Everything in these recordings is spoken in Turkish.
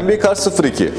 MB-Car 02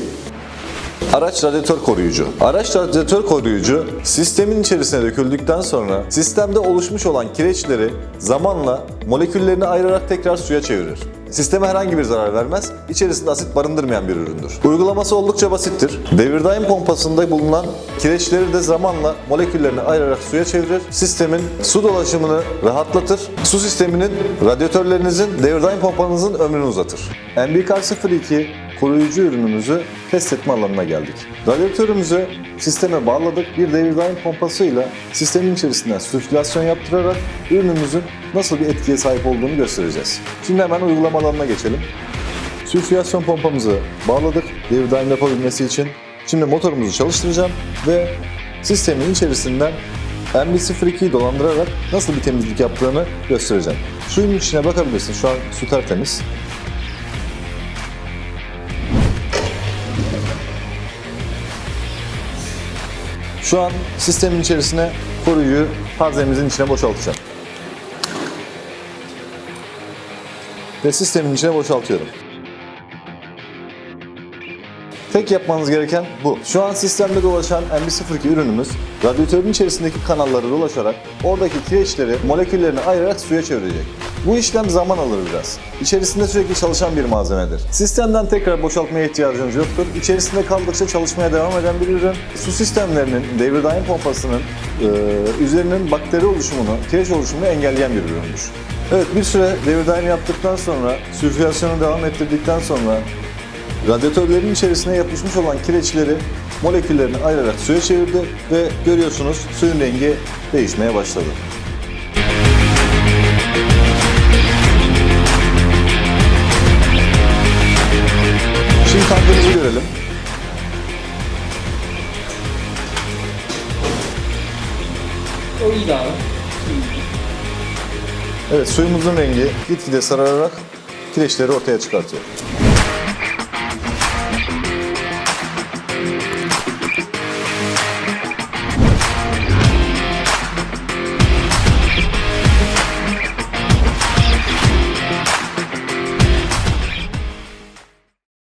Araç radyatör koruyucu. Araç radyatör koruyucu sistemin içerisine döküldükten sonra sistemde oluşmuş olan kireçleri zamanla moleküllerini ayırarak tekrar suya çevirir. Sisteme herhangi bir zarar vermez, içerisinde asit barındırmayan bir üründür. Uygulaması oldukça basittir. Devirdaim pompasında bulunan kireçleri de zamanla moleküllerini ayırarak suya çevirir. Sistemin su dolaşımını rahatlatır. Su sisteminin radyatörlerinizin, devirdaim pompanızın ömrünü uzatır. MBKar 02 koruyucu ürünümüzü test etme alanına geldik. Radyatörümüzü sisteme bağladık. Bir devirdaim pompasıyla sistemin içerisinden sirkülasyon yaptırarak ürünümüzün nasıl bir etkiye sahip olduğunu göstereceğiz. Şimdi hemen uygulama alanına geçelim. Sirkülasyon pompamızı bağladık devirdaim yapabilmesi için. Şimdi motorumuzu çalıştıracağım ve sistemin içerisinden MB02'yi dolandırarak nasıl bir temizlik yaptığını göstereceğim. Suyun içine bakabilirsin. Şu an su tertemiz. Şu an sistemin içerisine koruyucu haznemizin içine boşaltacağım. Ve sistemin içine boşaltıyorum. Tek yapmanız gereken bu. Şu an sistemde dolaşan MB02 ürünümüz radyatörün içerisindeki kanalları dolaşarak oradaki kireçleri moleküllerini ayırarak suya çevirecek. Bu işlem zaman alır biraz. İçerisinde sürekli çalışan bir malzemedir. Sistemden tekrar boşaltmaya ihtiyacınız yoktur. İçerisinde kaldıkça çalışmaya devam eden bir ürün. Su sistemlerinin, devirdaim pompasının e, üzerinin bakteri oluşumunu, kireç oluşumunu engelleyen bir üründür. Evet bir süre devirdaim yaptıktan sonra, sülfürasyonu devam ettirdikten sonra Radyatörlerin içerisine yapışmış olan kireçleri moleküllerini ayırarak suya çevirdi ve görüyorsunuz suyun rengi değişmeye başladı. Görelim. O. Evet suyumuzun rengi gitgide sarararak kireçleri ortaya çıkartıyor.